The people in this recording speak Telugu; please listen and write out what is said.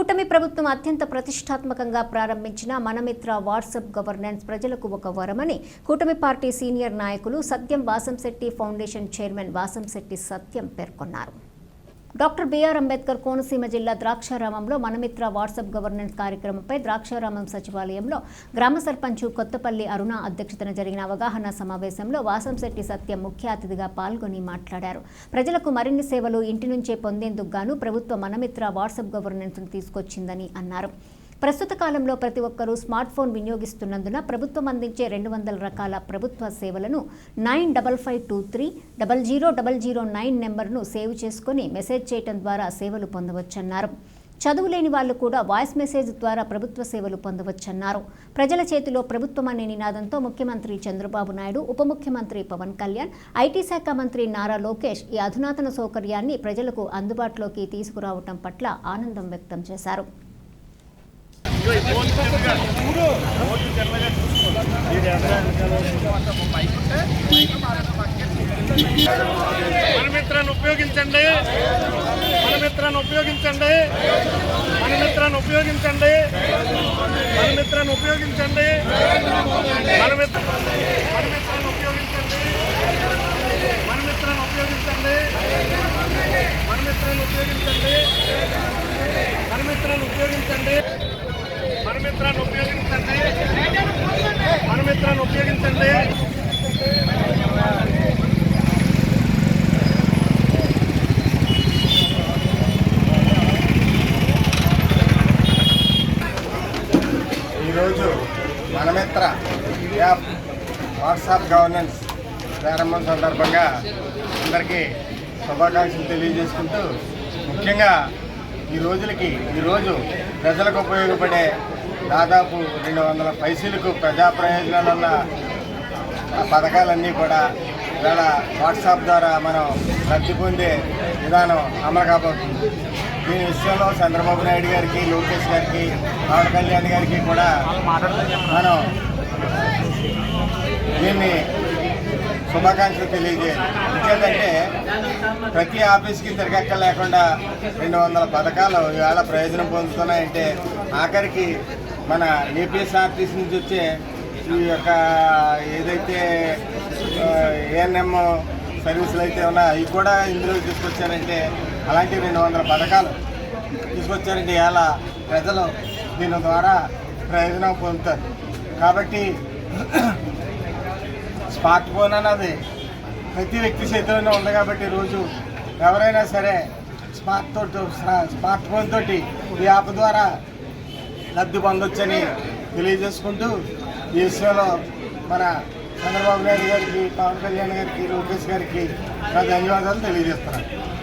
కూటమి ప్రభుత్వం అత్యంత ప్రతిష్టాత్మకంగా ప్రారంభించిన మనమిత్ర వాట్సాప్ గవర్నెన్స్ ప్రజలకు ఒక వరమని కూటమి పార్టీ సీనియర్ నాయకులు సత్యం వాసంశెట్టి ఫౌండేషన్ చైర్మన్ వాసంశెట్టి సత్యం పేర్కొన్నారు. డాక్టర్ బిఆర్ అంబేద్కర్ కోనసీమ జిల్లా ద్రాక్షారామంలో మనమిత్ర వాట్సాప్ గవర్నెన్స్ కార్యక్రమంపై ద్రాక్షారామం సచివాలయంలో గ్రామ సర్పంచ్ కొత్తపల్లి అరుణ అధ్యక్షతన జరిగిన అవగాహన సమావేశంలో వాసంశెట్టి సత్యం ముఖ్య అతిథిగా పాల్గొని మాట్లాడారు. ప్రజలకు మరిన్ని సేవలు ఇంటి నుంచే పొందేందుకు గాను ప్రభుత్వ మనమిత్ర వాట్సాప్ గవర్నెన్స్ను తీసుకొచ్చిందని అన్నారు. ప్రస్తుత కాలంలో ప్రతి ఒక్కరూ స్మార్ట్ ఫోన్ వినియోగిస్తున్నందున ప్రభుత్వం అందించే రెండు వందల రకాల ప్రభుత్వ సేవలను nine double five two three double zero double zero nine నెంబర్ను సేవ్ చేసుకొని మెసేజ్ చేయటం ద్వారా సేవలు పొందవచ్చన్నారు. చదువు లేని వాళ్ళు కూడా వాయిస్ మెసేజ్ ద్వారా ప్రభుత్వ సేవలు పొందవచ్చన్నారు. ప్రజల చేతిలో ప్రభుత్వం అనే నినాదంతో ముఖ్యమంత్రి చంద్రబాబు నాయుడు ఉప ముఖ్యమంత్రి పవన్ కళ్యాణ్ ఐటీ శాఖ మంత్రి నారా లోకేష్ ఈ అధునాతన సౌకర్యాన్ని ప్రజలకు అందుబాటులోకి తీసుకురావటం పట్ల ఆనందం వ్యక్తం చేశారు. మనమిత్రాన్ని ఉపయోగించండి. మనమిత్రాన్ని ఉపయోగించండి. మనమిత్రాన్ని ఉపయోగించండి. మనమిత్రాన్ని ఉపయోగించండి. మనమిత్ర మనమిత్రాన్ని ఉపయోగించండి. మనమిత్రాన్ని ఉపయోగించండి. మనమిత్రాన్ని ఉపయోగించండి. మనమిత్రాన్ని ఉపయోగించండి. మనమిత్రాన్ని ఉపయోగించండి. మనమిత్రాన్ని ఉపయోగించండి. ఈరోజు మనమిత్ర యాప్ వాట్సాప్ గవర్నెన్స్ ప్రారంభం సందర్భంగా అందరికీ శుభాకాంక్షలు తెలియజేసుకుంటూ ముఖ్యంగా ఈ రోజులకి ఈరోజు ప్రజలకు ఉపయోగపడే దాదాపు రెండు వందల పైసలకు ప్రజా ప్రయోజనాలు ఉన్న ఆ పథకాలన్నీ కూడా ఇవాళ వాట్సాప్ ద్వారా మనం లబ్ధి పొందే విధానం అమలు కాబోతుంది దీని విషయంలో చంద్రబాబు నాయుడు గారికి లోకేష్ గారికి పవన్ కళ్యాణ్ గారికి కూడా మనం దీన్ని శుభాకాంక్షలు తెలియజేయాలి. ఇంకేంటంటే ప్రతి ఆఫీస్కి తిరగక్క లేకుండా రెండు వందల పథకాలు ఇవాళ ప్రయోజనం పొందుతున్నాయంటే ఆఖరికి మన ఏపీఎస్ఆర్టీసీ నుంచి వచ్చే ఈ యొక్క ఏదైతే ఏఎన్ఎం సర్వీసులు అయితే ఉన్నాయో అవి కూడా ఇందులో తీసుకొచ్చారంటే అలాంటి రెండు వందల పథకాలు తీసుకొచ్చారంటే ఇలా ప్రజలు దీని ద్వారా ప్రయోజనం పొందుతారు. కాబట్టి స్మార్ట్ ఫోన్ అన్నది ప్రతి వ్యక్తి చేతిలోనే ఉంది కాబట్టి రోజు ఎవరైనా సరే స్మార్ట్ తోటి స్మార్ట్ ఫోన్ తోటి ఈ యాప్ ద్వారా లబ్ధి పొందొచ్చని తెలియజేసుకుంటూ ఈ విషయంలో మన చంద్రబాబు నాయుడు గారికి పవన్ కళ్యాణ్ గారికి లోకేష్ గారికి నా ధన్యవాదాలు తెలియజేస్తున్నాను.